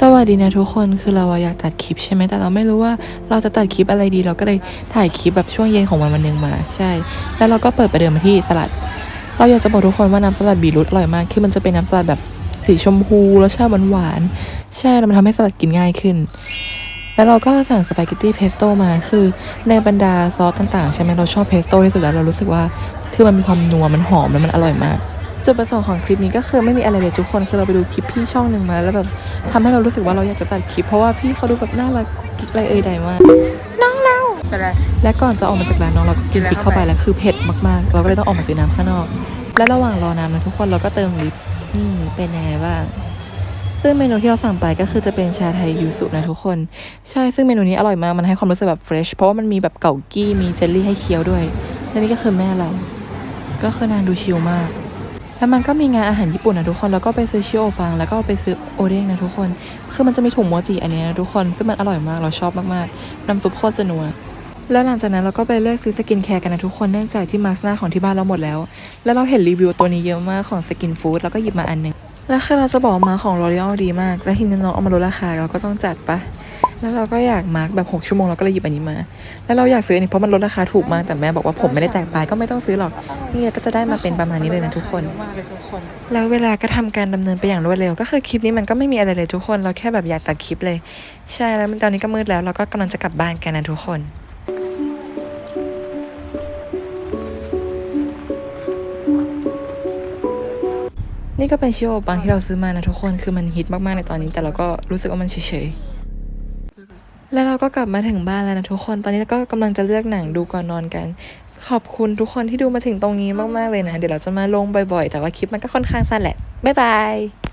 สวัสดีนะทุกคนคือเราอยากตัดคลิปใช่ไหมแต่เราไม่รู้ว่าเราจะตัดคลิปอะไรดี เราก็เลยถ่ายคลิปแบบช่วงเย็นของวันวันหนึ่งมา ใช่ แล้วเราก็เปิดประเดิมมาที่สลัด เราอยากจะบอกทุกคนว่าน้ำสลัดบีรูทอร่อยมากคือมันจะเป็นน้ำสลัดแบบสีชมพูรสชาติหวานๆใช่แล้วมันทำให้สลัดกินง่ายขึ้น แล้วเราก็สั่งสปาเกตตี้เพสโต้มาคือในบรรดาซอสต่างๆ ใช่ไหมเราชอบเพสโต้ที่สุดแล้วเรารู้สึกว่า คือมันมีความนัวมันหอมแล้วมันอร่อยมาก จุดประสงค์ของคลิปนี้ก็คือไม่มีอะไรเลยทุกคนคือเราไปดูคลิปพี่ช่องหนึ่งมาแล้วแบบทำให้เรารู้สึกว่าเราอยากจะตัดคลิปเพราะว่าพี่เขาดูแบบน่ารักกุ๊กกิ๊กอะไรเอ่ยใดมากเป็นไร และก่อนจะออกมาจากร้านน้องเราก็กินพริกเข้าไปแล้วคือเผ็ดมากๆ เราก็เลยต้องออกมาซื้อน้ำข้างนอก และระหว่างรอน้ำนะทุกคนเราก็เติมลิปนี่เป็นยังไงบ้างซึ่งเมนูที่เราสั่งไปก็คือจะเป็นชาไทยยูสุนะทุกคน ใช่ซึ่งเมนูนี้อร่อยมากมันให้ความรู้สึกแบบเฟรชเพราะว่ามันมีแบบเกากี้มีเจลลี่ให้เคี้ยวด้วยและนี่ก็คือแม่เรา ก็คือนางดูชิลมาก แล้วมันก็มีงานอาหารญี่ปุ่นนะทุกคน แล้วก็ไปซื้อชิโอปัง แล้วก็ไปซื้อโอเด้งนะทุกคน คือมันจะมีถุงโมจิอันนี้นะทุกคน ซึ่งมันอร่อยมาก เราชอบมากๆ น้ำซุปโคตรจะนัว แล้วหลังจากนั้นเราก็ไปเลือกซื้อสกินแคร์กันนะทุกคน เนื่องจากที่มาสก์หน้าของที่บ้านเราหมดแล้ว แล้วเราเห็นรีวิวตัวนี้เยอะมากของสกินฟู้ด แล้วก็หยิบมาอันหนึง แล้วคือเราจะบอกมาของ L'Oreal ดีมาก แล้วทีนี้น้องเอามาลดราคาเราก็ต้องจัดปะ แล้วเราก็อยากมาร์กแบบ 6 ชั่วโมงเราก็เลยหยิบอันนี้มา แล้วเราอยากซื้ออันนี้เพราะมันลดราคาถูกมาก แต่แม่บอกว่าผมไม่ได้แตกปลายก็ไม่ต้องซื้อหรอก นี่ก็จะได้มาเป็นประมาณนี้เลยนะทุกคนมากเลยทุกคนแล้วเวลาก็ทำการดำเนินไปอย่างรวดเร็ว ก็คือคลิปนี้มันก็ไม่มีอะไรเลยทุกคน เราแค่แบบอยากตัดคลิปเลย ใช่แล้วมันตอนนี้ก็มืดแล้วเราก็กำลังจะกลับบ้านกันนะทุกคนนี่ก็เป็นชิโอบางที่เราซื้อมานะทุกคน คือมันฮิตมาก ๆ ในตอนนี้ แต่เราก็รู้สึกว่ามันเฉยๆ แล้วเราก็กลับมาถึงบ้านแล้วนะทุกคน ตอนนี้เราก็กำลังจะเลือกหนังดูก่อนนอนกัน ขอบคุณทุกคนที่ดูมาถึงตรงนี้มากๆเลยนะ เดี๋ยวเราจะมาลงบ่อยๆ แต่ว่าคลิปมันก็ค่อนข้างสั้นแหละ บ๊ายบาย